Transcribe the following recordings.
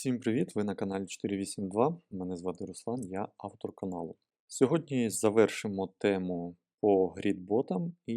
Всім привіт! Ви на каналі 482. Мене звати Руслан, я автор каналу. Сьогодні завершимо тему по грідботам, і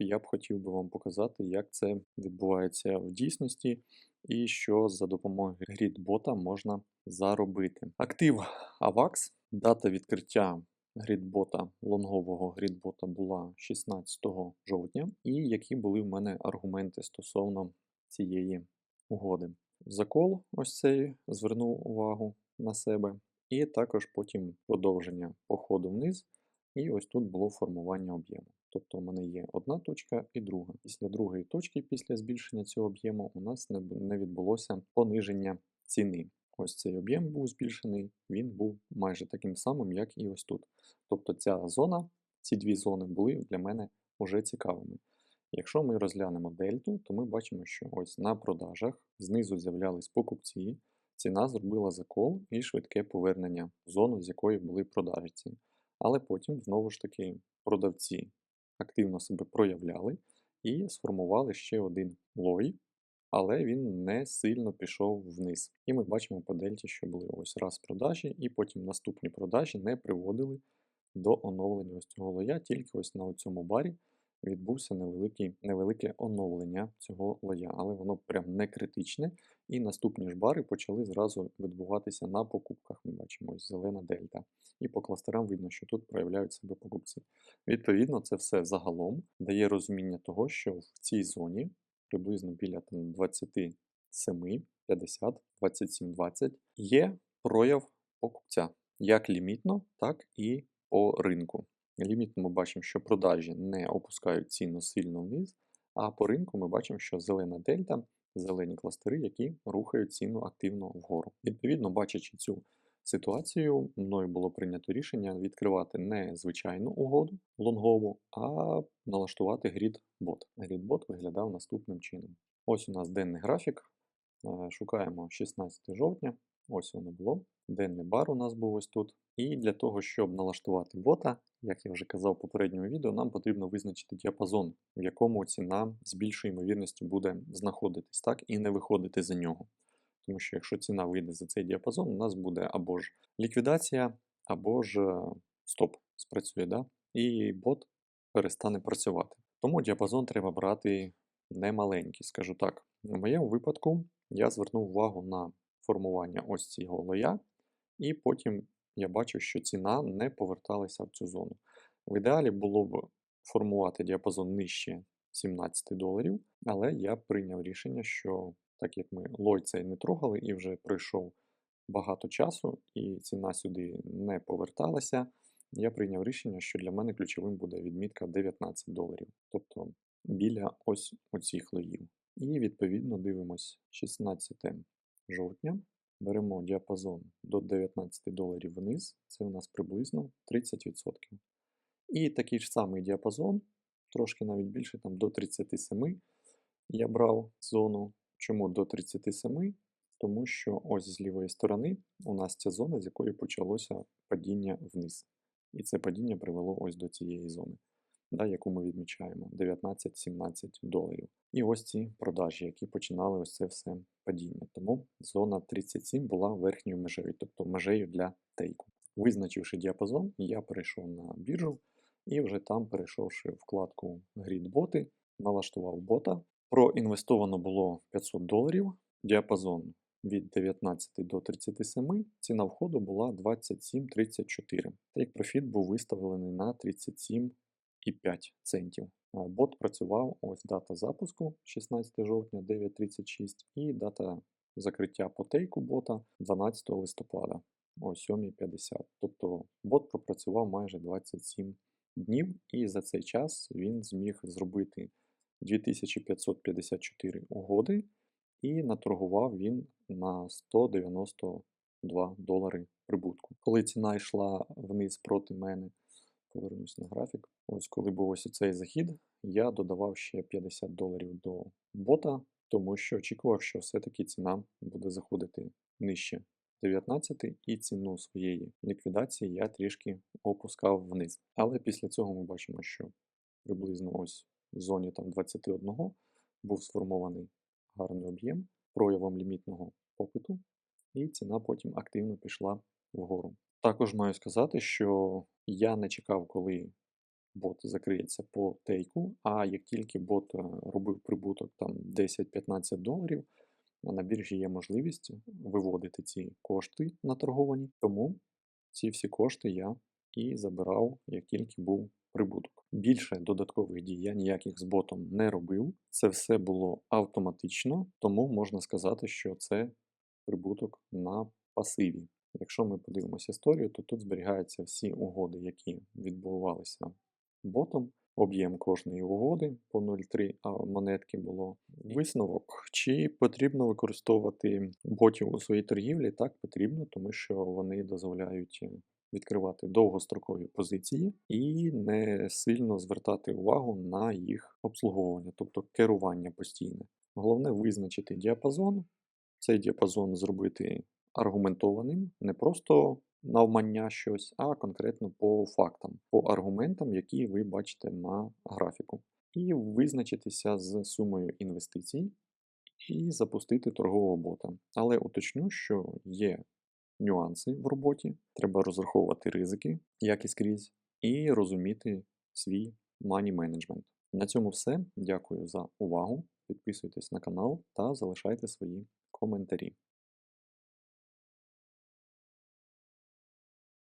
я б хотів би вам показати, як це відбувається в дійсності і що за допомогою грідбота можна заробити. Актив AVAX, дата відкриття грідбота, лонгового грідбота була 16 жовтня, і які були в мене аргументи стосовно цієї угоди. Закол ось цей звернув увагу на себе, і також потім продовження походу вниз. І ось тут було формування об'єму. Тобто у мене є одна точка і друга. Після другої точки, після збільшення цього об'єму, у нас не відбулося пониження ціни. Ось цей об'єм був збільшений, він був майже таким самим, як і ось тут. Тобто ця зона, ці дві зони були для мене вже цікавими. Якщо ми розглянемо дельту, то ми бачимо, що ось на продажах знизу з'являлись покупці, ціна зробила закол і швидке повернення в зону, з якої були продажці. Але потім, знову ж таки, продавці активно себе проявляли і сформували ще один лой, але він не сильно пішов вниз. І ми бачимо по дельті, що були ось раз продажі, і потім наступні продажі не приводили до оновлення ось цього лоя, тільки ось на цьому барі відбувся невеликий, невелике оновлення цього лоя, але воно прям не критичне. І наступні ж бари почали зразу відбуватися на покупках. Ми бачимо зелена дельта. І по кластерам видно, що тут проявляють себе покупці. Відповідно, це все загалом дає розуміння того, що в цій зоні приблизно біля там, 27, 50, 27, 20 є прояв покупця як лімітно, так і по ринку. Ліміт ми бачимо, що продажі не опускають ціну сильно вниз, а по ринку ми бачимо, що зелена дельта, зелені кластери, які рухають ціну активно вгору. Відповідно, бачачи цю ситуацію, мною було прийнято рішення відкривати не звичайну угоду лонгову, а налаштувати грід-бот. Грід-бот виглядав наступним чином. Ось у нас денний графік. Е, шукаємо 16 жовтня. Ось воно було. Денний бар у нас був ось тут. І для того, щоб налаштувати бота, як я вже казав в попередньому відео, нам потрібно визначити діапазон, в якому ціна з більшою ймовірністю буде знаходитись, так, і не виходити за нього. Тому що якщо ціна вийде за цей діапазон, у нас буде або ж ліквідація, або ж е, стоп спрацює, да? і бот перестане працювати. Тому діапазон треба брати немаленький, скажу так. У моєму випадку я звернув увагу на формування ось цього лоя, і потім я бачу, що ціна не поверталася в цю зону. В ідеалі було б формувати діапазон нижче 17 доларів, але я прийняв рішення, що так як ми лой цей не трогали і вже пройшов багато часу, і ціна сюди не поверталася, я прийняв рішення, що для мене ключовим буде відмітка 19 доларів, тобто біля ось оцих лоїв. І відповідно дивимось 16 жовтня. Беремо діапазон до 19 доларів вниз, це у нас приблизно 30%. І такий ж самий діапазон, трошки навіть більше, там до 37 я брав зону. Чому до 37? Тому що ось з лівої сторони у нас ця зона, з якої почалося падіння вниз. І це падіння привело ось до цієї зони да, яку ми відмічаємо 19-17 доларів. І ось ці продажі, які починали ось це все падіння. Тому зона 37 була верхньою межею, тобто межею для тейку. Визначивши діапазон, я перейшов на біржу і вже там, перейшовши вкладку Grid-боти, налаштував бота. Проінвестовано було 500 доларів. Діапазон від 19 до 37, ціна входу була 27,34. Тейк профіт був виставлений на 37 і 5 центів. Бот працював ось дата запуску 16 жовтня 9.36 і дата закриття потейку бота 12 листопада о 7.50. Тобто бот пропрацював майже 27 днів, і за цей час він зміг зробити 2554 угоди і наторгував він на 192 долари прибутку. Коли ціна йшла вниз проти мене, Повернусь на графік. Ось коли був ось цей захід, я додавав ще 50 доларів до бота, тому що очікував, що все-таки ціна буде заходити нижче 19 і ціну своєї ліквідації я трішки опускав вниз. Але після цього ми бачимо, що приблизно ось в зоні там 21 був сформований гарний об'єм проявом лімітного попиту. і ціна потім активно пішла вгору. Також маю сказати, що я не чекав, коли бот закриється по тейку, а як тільки бот е, робив прибуток там 10-15 доларів, на біржі є можливість виводити ці кошти наторговані. Тому ці всі кошти я і забирав, як тільки був прибуток. Більше додаткових дій я ніяких з ботом не робив. Це все було автоматично, тому можна сказати, що це прибуток на пасиві. Якщо ми подивимося історію, то тут зберігаються всі угоди, які відбувалися ботом. Об'єм кожної угоди по 0,3 а монетки було. Висновок. Чи потрібно використовувати ботів у своїй торгівлі? Так, потрібно, тому що вони дозволяють відкривати довгострокові позиції і не сильно звертати увагу на їх обслуговування, тобто керування постійне. Головне визначити діапазон, цей діапазон зробити аргументованим, не просто навмання щось, а конкретно по фактам, по аргументам, які ви бачите на графіку. І визначитися з сумою інвестицій і запустити торгового бота. Але уточню, що є нюанси в роботі, треба розраховувати ризики, як і скрізь, і розуміти свій мані менеджмент. На цьому все. Дякую за увагу. Підписуйтесь на канал та залишайте свої коментарі.